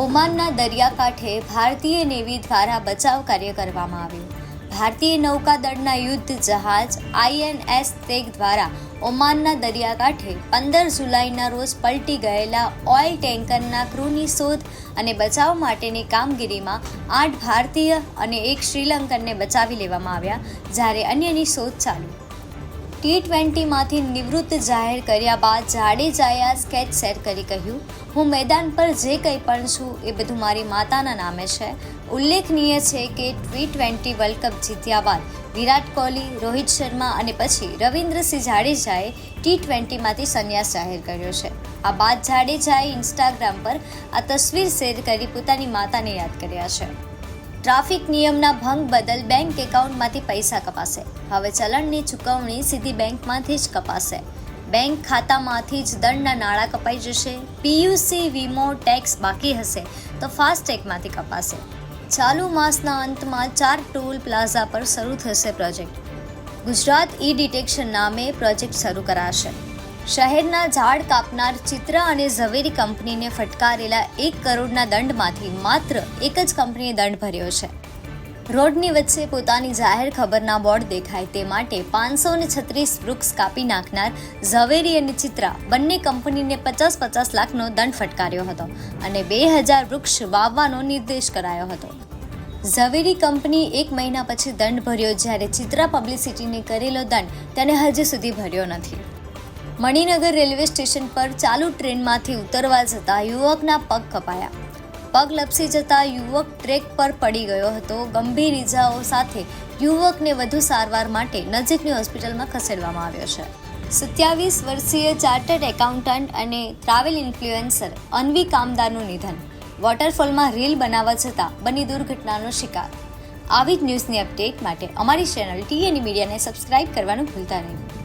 ઓમાનના દરિયાકાંઠે ભારતીય નેવી દ્વારા બચાવ કાર્ય કરવામાં આવ્યું. ભારતીય નૌકાદળના યુદ્ધ જહાજ આઈએનએસ તેગ દ્વારા ઓમાનના દરિયાકાંઠે પંદર જુલાઈના રોજ પલટી ગયેલા ઓઇલ ટેન્કરના ક્રૂની શોધ અને બચાવ માટેની કામગીરીમાં આઠ ભારતીય અને એક શ્રીલંકનને બચાવી લેવામાં આવ્યા, જ્યારે અન્યની શોધ ચાલુ. ટી ટ્વેન્ટીમાંથી નિવૃત્ત જાહેર કર્યા બાદ જાડેજાએ આ સ્કેચ શેર કરી કહ્યું, હું મેદાન પર જે કંઈ પણ છું એ બધું મારી માતાના નામે છે. ઉલ્લેખનીય છે કે ટી ટ્વેન્ટી વર્લ્ડ કપ જીત્યા બાદ વિરાટ કોહલી, રોહિત શર્મા અને પછી રવિન્દ્રસિંહ જાડેજાએ ટી ટ્વેન્ટીમાંથી સંન્યાસ જાહેર કર્યો છે. આ બાદ જાડેજાએ ઇન્સ્ટાગ્રામ પર આ તસવીર શેર કરી પોતાની માતાને યાદ કર્યા છે. ટ્રાફિક નિયમના ભંગ બદલ બેંક એકાઉન્ટમાંથી પૈસા કપાશે. હવે ચલણની ચૂકવણી સીધી બેંકમાંથી જ કપાશે. બેંક ખાતામાંથી જ દંડના નાણાં કપાઈ જશે. પીયુસી, વીમો, ટેક્સ બાકી હશે તો ફાસ્ટેગમાંથી કપાશે. ચાલુ માસના અંતમાં ચાર ટોલ પ્લાઝા પર શરૂ થશે પ્રોજેક્ટ. ગુજરાત ઈ ડિટેક્શન નામે પ્રોજેક્ટ શરૂ કરાશે. શહેરના ઝાડ કાપનાર ચિત્ર અને ઝવેરી કંપનીને ફટકારેલા એક કરોડના દંડમાંથી માત્ર એક જ કંપનીએ દંડ ભર્યો છે. રોડની વચ્ચે પોતાની જાહેર ખબરના બોર્ડ દેખાય તે માટે પાંચસો ને છત્રીસ વૃક્ષ કાપી નાખનાર ઝવેરી અને ચિત્રા બંને કંપનીને પચાસ પચાસ લાખનો દંડ ફટકાર્યો હતો અને બે હજાર વૃક્ષ વાવવાનો નિર્દેશ કરાયો હતો. ઝવેરી કંપની એક મહિના પછી દંડ ભર્યો જ્યારે ચિત્રા પબ્લિસિટીને કરેલો દંડ તેને હજી સુધી ભર્યો નથી. મણિનગર રેલવે સ્ટેશન પર ચાલુ ટ્રેનમાંથી ઉતરવા જતા યુવકના પગ કપાયા. પગ લપસી જતા યુવક ટ્રેક પર પડી ગયો હતો. ગંભીર ઇજાઓ સાથે યુવકને વધુ સારવાર માટે નજીકની હોસ્પિટલમાં ખસેડવામાં આવ્યો છે. સત્યાવીસ વર્ષીય ચાર્ટર્ડ એકાઉન્ટન્ટ અને ટ્રાવેલ ઇન્ફ્લુએન્સર અન્વી કામદારનું નિધન. વોટરફોલમાં રીલ બનાવવા જતાં બની દુર્ઘટનાનો શિકાર. આવી જ ન્યૂઝની અપડેટ માટે અમારી ચેનલ ટીએની મીડિયાને સબસ્ક્રાઇબ કરવાનું ભૂલતા નહીં.